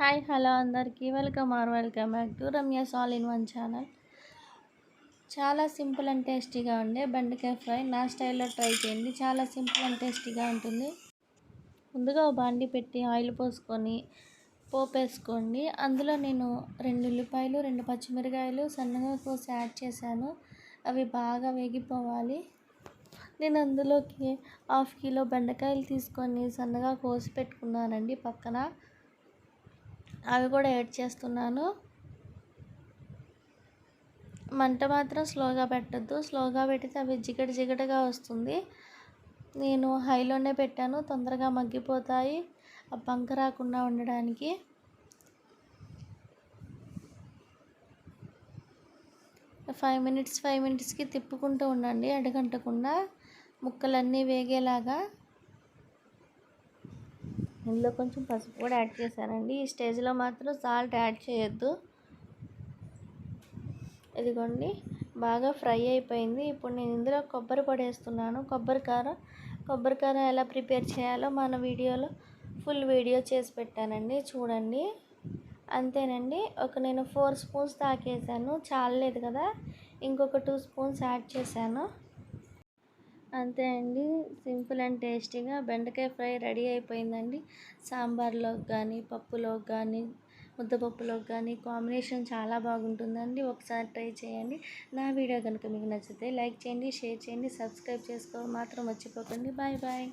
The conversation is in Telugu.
హాయ్ హలో అందరికీ. Welcome or welcome back to Ramya సాల్ ఇన్ వన్ ఛానల్. చాలా సింపుల్ అండ్ టేస్టీగా ఉండే బెండకాయ ఫ్రై నా స్టైల్లో ట్రై చేయండి. చాలా సింపుల్ అండ్ టేస్టీగా ఉంటుంది. ముందుగా ఒక బాండి పెట్టి ఆయిల్ పోసుకొని పోపు వేసుకోండి అందులో నేను రెండు ఉల్లిపాయలు రెండు పచ్చిమిరకాయలు సన్నగా కోసి యాడ్ చేశాను. అవి బాగా వేగిపోవాలి. నేను అందులోకి హాఫ్ కిలో బెండకాయలు తీసుకొని సన్నగా కోసి పెట్టుకున్నానండి పక్కన. అవి కూడా యాడ్ చేస్తున్నాను. మంట మాత్రం స్లోగా పెట్టద్దు. స్లోగా పెడితే అవి జిగట జిగటగా వస్తుంది. నేను హైలోనే పెట్టాను. తొందరగా మగ్గిపోతాయి. ఆ బంక రాకుండా ఉండడానికి. ఫైవ్ మినిట్స్ ఫైవ్ మినిట్స్కి తిప్పుకుంటూ ఉండండి అడగంటకుండా. ముక్కలన్నీ వేగేలాగా. ఇందులో కొంచెం పసుపు కూడా యాడ్ చేశానండి. ఈ స్టేజ్లో మాత్రం సాల్ట్ యాడ్ చేయొద్దు. ఇదిగోండి బాగా ఫ్రై అయిపోయింది. ఇప్పుడు నేను ఇందులో కొబ్బరి పొడి వేస్తున్నాను. కొబ్బరి కారం కొబ్బరి కారం ఎలా ప్రిపేర్ చేయాలో మన వీడియోలో ఫుల్ వీడియో చేసి పెట్టానండి. చూడండి. అంతేనండి. ఒక నేను ఫోర్ స్పూన్స్ తాకేసాను. చాలలేదు కదా. ఇంకొక టూ స్పూన్స్ యాడ్ చేశాను. అంతే అండి. సింపుల్ అండ్ టేస్టీగా బెండకాయ ఫ్రై రెడీ అయిపోయిందండి. సాంబార్లోకి కానీ పప్పులోకి కానీ ముద్దపప్పులోకి కానీ కాంబినేషన్ చాలా బాగుంటుందండి. ఒకసారి ట్రై చేయండి. నా వీడియో కనుక మీకు నచ్చితే లైక్ చేయండి షేర్ చేయండి సబ్స్క్రైబ్ చేసుకో మాత్రం మర్చిపోకండి. Bye bye.